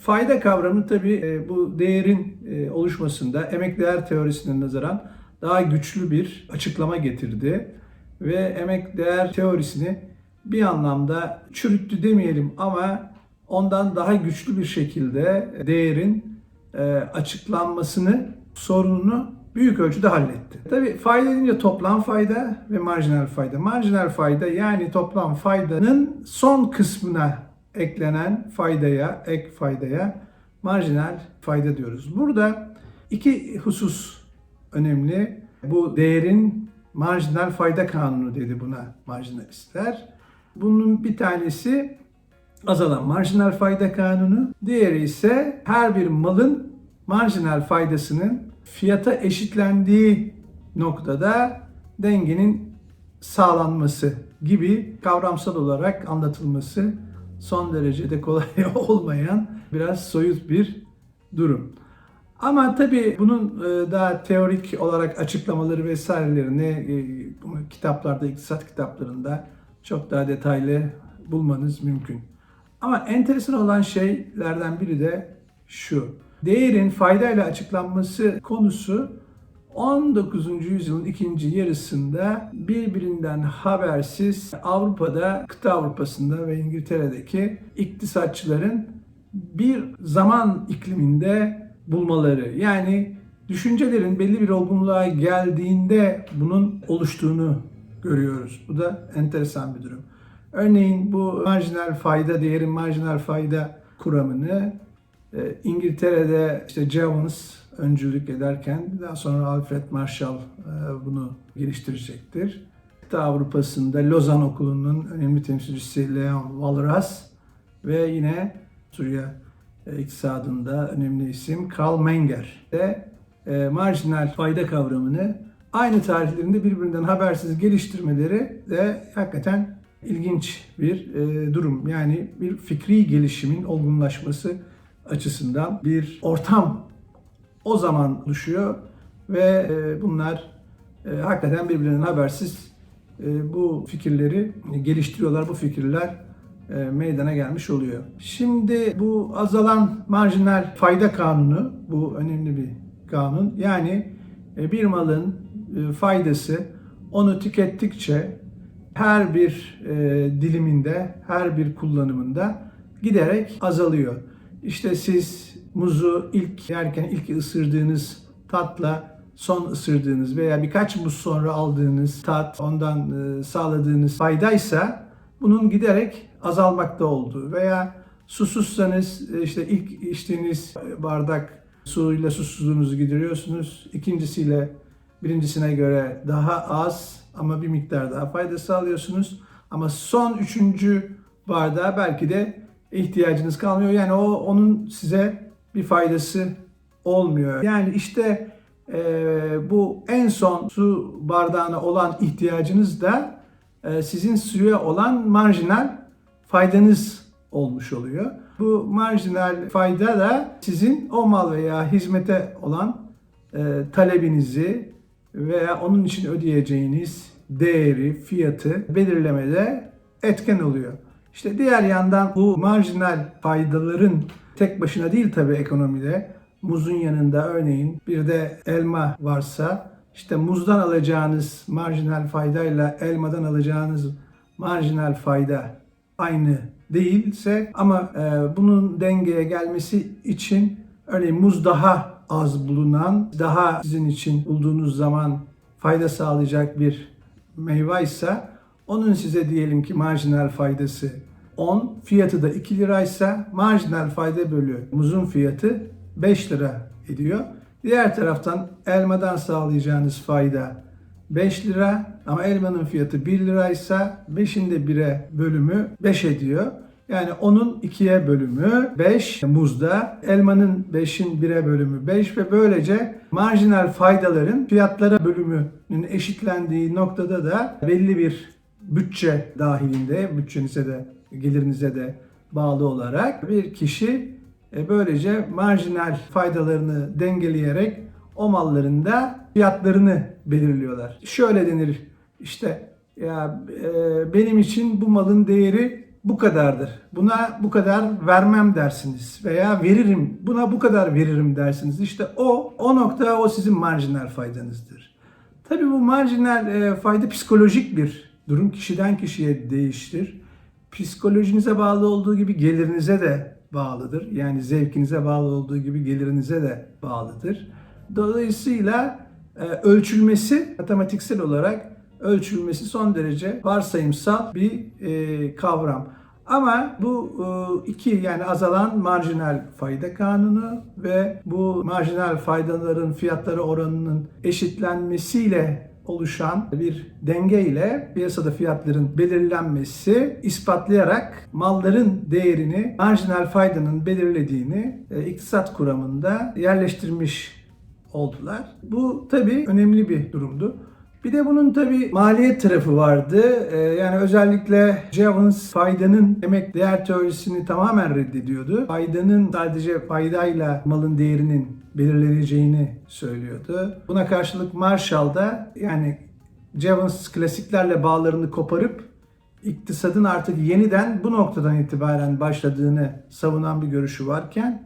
Fayda kavramı tabii e, bu değerin e, oluşmasında emek değer teorisine nazaran daha güçlü bir açıklama getirdi. Ve emek değer teorisini bir anlamda çürüttü demeyelim ama ondan daha güçlü bir şekilde değerin e, açıklanmasını, sorununu büyük ölçüde halletti. Tabii fayda deyince toplam fayda ve marjinal fayda. Marjinal fayda yani toplam faydanın son kısmına eklenen faydaya, ek faydaya marjinal fayda diyoruz. Burada iki husus önemli. Bu değerin marjinal fayda kanunu dedi buna marjinalistler. Bunun bir tanesi azalan marjinal fayda kanunu. Diğeri ise her bir malın marjinal faydasının fiyata eşitlendiği noktada dengenin sağlanması gibi kavramsal olarak anlatılması son derecede kolay olmayan biraz soyut bir durum. Ama tabii bunun e, daha teorik olarak açıklamaları vesairelerini e, kitaplarda, iktisat kitaplarında çok daha detaylı bulmanız mümkün. Ama enteresan olan şeylerden biri de şu. Değerin faydayla açıklanması konusu 19. yüzyılın ikinci yarısında birbirinden habersiz Avrupa'da, kıta Avrupa'sında ve İngiltere'deki iktisatçıların bir zaman ikliminde bulmaları. Yani düşüncelerin belli bir olgunluğa geldiğinde bunun oluştuğunu görüyoruz. Bu da enteresan bir durum. Örneğin bu marjinal fayda, değerin marjinal fayda kuramını e, İngiltere'de işte Jevons öncülük ederken daha sonra Alfred Marshall e, bunu geliştirecektir. Kıta Avrupa'sında Lozan Okulu'nun önemli temsilcisi Leon Walras ve yine Suriye e, iktisadında önemli isim Karl Menger de e, marjinal fayda kavramını aynı tarihlerinde birbirinden habersiz geliştirmeleri de hakikaten ilginç bir e, durum. Yani bir fikri gelişimin olgunlaşması açısından bir ortam o zaman oluşuyor ve e, bunlar e, hakikaten birbirinden habersiz e, bu fikirleri geliştiriyorlar. Bu fikirler meydana gelmiş oluyor. Şimdi bu azalan marjinal fayda kanunu, bu önemli bir kanun. Yani bir malın faydası onu tükettikçe her bir diliminde, her bir kullanımında giderek azalıyor. İşte siz muzu ilk yerken ilk ısırdığınız tatla son ısırdığınız veya birkaç muz sonra aldığınız tat, ondan e, sağladığınız faydaysa bunun giderek azalmakta olduğu veya susuzsanız e, işte ilk içtiğiniz bardak suyla susuzluğunuzu gideriyorsunuz. İkincisiyle birincisine göre daha az ama bir miktar daha fayda sağlıyorsunuz. Ama son üçüncü bardağa belki de ihtiyacınız kalmıyor. Yani o onun size bir faydası olmuyor. Yani işte e, bu en son su bardağına olan ihtiyacınız da e, sizin suya olan marjinal faydanız olmuş oluyor. Bu marjinal fayda da sizin o mal veya hizmete olan e, talebinizi veya onun için ödeyeceğiniz değeri, fiyatı belirlemede etken oluyor. İşte diğer yandan bu marjinal faydaların tek başına değil tabii ekonomide. Muzun yanında örneğin bir de elma varsa işte muzdan alacağınız marjinal faydayla elmadan alacağınız marjinal fayda aynı değilse ama e, bunun dengeye gelmesi için örneğin muz daha az bulunan, daha sizin için bulduğunuz zaman fayda sağlayacak bir meyve ise onun size diyelim ki marjinal faydası 10, fiyatı da 2 liraysa marjinal fayda bölü muzun fiyatı 5 lira ediyor. Diğer taraftan elmadan sağlayacağınız fayda 5 lira ama elmanın fiyatı 1 liraysa 5'in de 1'e bölümü 5 ediyor. Yani onun 2'ye bölümü 5 muzda, elmanın 5'in 1'e bölümü 5 ve böylece marjinal faydaların fiyatlara bölümünün eşitlendiği noktada da belli bir bütçe dahilinde, bütçenize de gelirinize de bağlı olarak bir kişi e, böylece marjinal faydalarını dengeleyerek o malların da fiyatlarını belirliyorlar. Şöyle denir işte ya e, benim için bu malın değeri bu kadardır. Buna bu kadar vermem dersiniz veya veririm. Buna bu kadar veririm dersiniz. İşte o o nokta o sizin marjinal faydanızdır. Tabii bu marjinal e, fayda psikolojik bir durum. Kişiden kişiye değiştir. Psikolojinize bağlı olduğu gibi gelirinize de bağlıdır. Yani zevkinize bağlı olduğu gibi gelirinize de bağlıdır. Dolayısıyla e, ölçülmesi matematiksel olarak ölçülmesi son derece varsayımsal bir e, kavram. Ama bu e, iki yani azalan marjinal fayda kanunu ve bu marjinal faydaların fiyatları oranının eşitlenmesiyle oluşan bir denge ile piyasada fiyatların belirlenmesi ispatlayarak malların değerini marjinal faydanın belirlediğini e, iktisat kuramında yerleştirmiş oldular. Bu tabii önemli bir durumdu. Bir de bunun tabii maliyet tarafı vardı. Ee, yani özellikle Jevons faydanın emek değer teorisini tamamen reddediyordu. Faydanın sadece faydayla malın değerinin belirleneceğini söylüyordu. Buna karşılık Marshall da yani Jevons klasiklerle bağlarını koparıp iktisadın artık yeniden bu noktadan itibaren başladığını savunan bir görüşü varken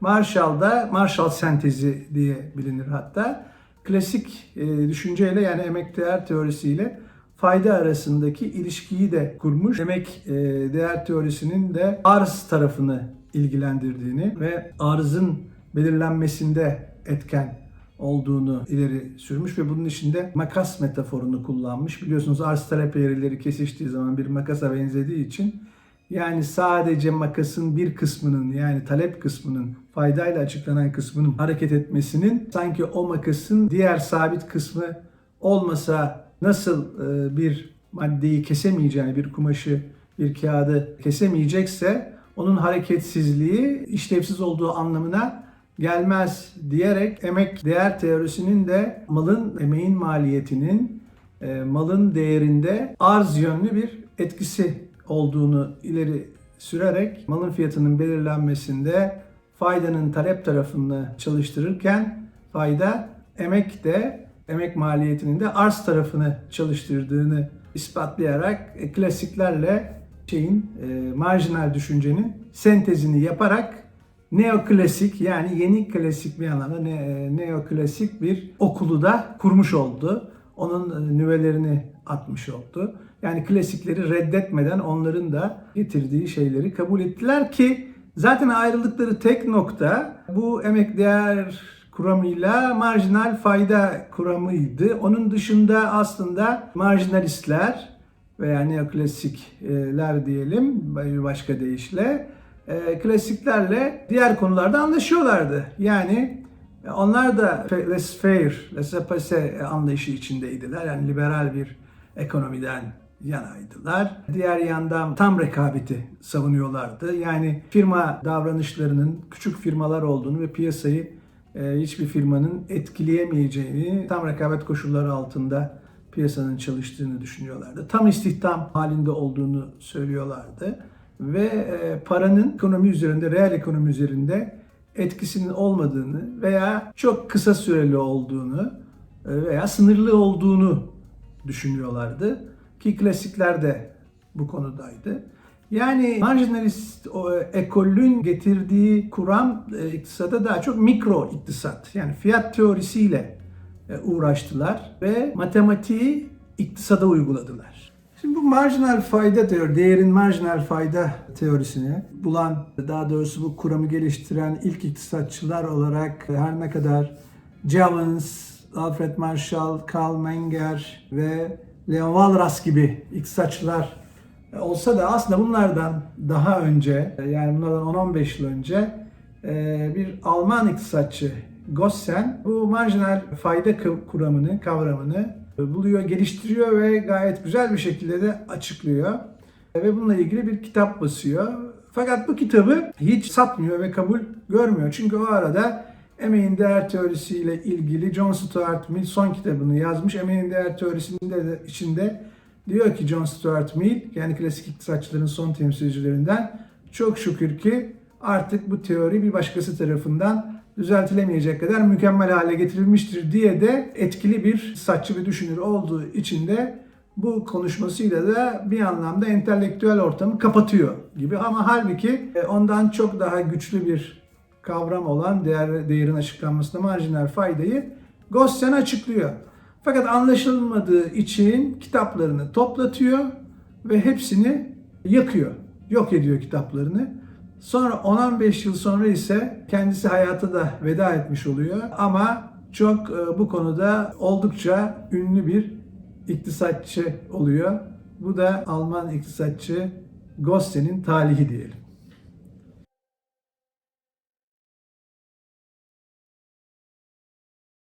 Marshall da Marshall sentezi diye bilinir hatta klasik e, düşünceyle yani emek değer teorisiyle fayda arasındaki ilişkiyi de kurmuş. Emek e, değer teorisinin de arz tarafını ilgilendirdiğini ve arzın belirlenmesinde etken olduğunu ileri sürmüş ve bunun içinde makas metaforunu kullanmış. Biliyorsunuz arz talep eğrileri kesiştiği zaman bir makasa benzediği için yani sadece makasın bir kısmının yani talep kısmının faydayla açıklanan kısmının hareket etmesinin sanki o makasın diğer sabit kısmı olmasa nasıl e, bir maddeyi kesemeyeceğini, bir kumaşı, bir kağıdı kesemeyecekse onun hareketsizliği işlevsiz olduğu anlamına gelmez diyerek emek değer teorisinin de malın, emeğin maliyetinin e, malın değerinde arz yönlü bir etkisi olduğunu ileri sürerek malın fiyatının belirlenmesinde faydanın talep tarafını çalıştırırken fayda emek de emek maliyetinin de arz tarafını çalıştırdığını ispatlayarak e, klasiklerle şeyin e, marjinal düşüncenin sentezini yaparak neoklasik yani yeni klasik bir anlamda ne, e, neoklasik bir okulu da kurmuş oldu. Onun e, nüvelerini atmış oldu. Yani klasikleri reddetmeden onların da getirdiği şeyleri kabul ettiler ki zaten ayrıldıkları tek nokta bu emek değer kuramıyla marjinal fayda kuramıydı. Onun dışında aslında marjinalistler veya neoklasikler diyelim bir başka deyişle e, klasiklerle diğer konularda anlaşıyorlardı. Yani onlar da laissez-faire, laissez-passer anlayışı içindeydiler. Yani liberal bir ekonomiden yanaydılar. Diğer yandan tam rekabeti savunuyorlardı. Yani firma davranışlarının küçük firmalar olduğunu ve piyasayı e, hiçbir firmanın etkileyemeyeceğini, tam rekabet koşulları altında piyasanın çalıştığını düşünüyorlardı. Tam istihdam halinde olduğunu söylüyorlardı. Ve e, paranın ekonomi üzerinde, reel ekonomi üzerinde etkisinin olmadığını veya çok kısa süreli olduğunu e, veya sınırlı olduğunu düşünüyorlardı. Ki klasikler de bu konudaydı. Yani marjinalist ekolün getirdiği kuram e, iktisada daha çok mikro iktisat yani fiyat teorisiyle e, uğraştılar ve matematiği iktisada uyguladılar. Şimdi bu marjinal fayda teori, değerin marjinal fayda teorisini bulan, daha doğrusu bu kuramı geliştiren ilk iktisatçılar olarak her ne kadar Jevons, Alfred Marshall, Karl Menger ve Leon Walras gibi iktisatçılar olsa da aslında bunlardan daha önce yani bunlardan 10-15 yıl önce e, bir Alman iktisatçı Gossen bu marjinal fayda kuramını, kavramını buluyor, geliştiriyor ve gayet güzel bir şekilde de açıklıyor. Ve bununla ilgili bir kitap basıyor. Fakat bu kitabı hiç satmıyor ve kabul görmüyor. Çünkü o arada Emeğin değer teorisiyle ilgili John Stuart Mill son kitabını yazmış. Emeğin değer teorisinde de içinde diyor ki John Stuart Mill yani klasik iktisatçıların son temsilcilerinden çok şükür ki artık bu teori bir başkası tarafından düzeltilemeyecek kadar mükemmel hale getirilmiştir diye de etkili bir saççı bir düşünür olduğu için de bu konuşmasıyla da bir anlamda entelektüel ortamı kapatıyor gibi ama halbuki e, ondan çok daha güçlü bir kavram olan değer, değerin açıklanmasında marjinal faydayı Gossen açıklıyor. Fakat anlaşılmadığı için kitaplarını toplatıyor ve hepsini yakıyor. Yok ediyor kitaplarını. Sonra 10-15 yıl sonra ise kendisi hayata da veda etmiş oluyor. Ama çok e, bu konuda oldukça ünlü bir iktisatçı oluyor. Bu da Alman iktisatçı Gossen'in talihi diyelim.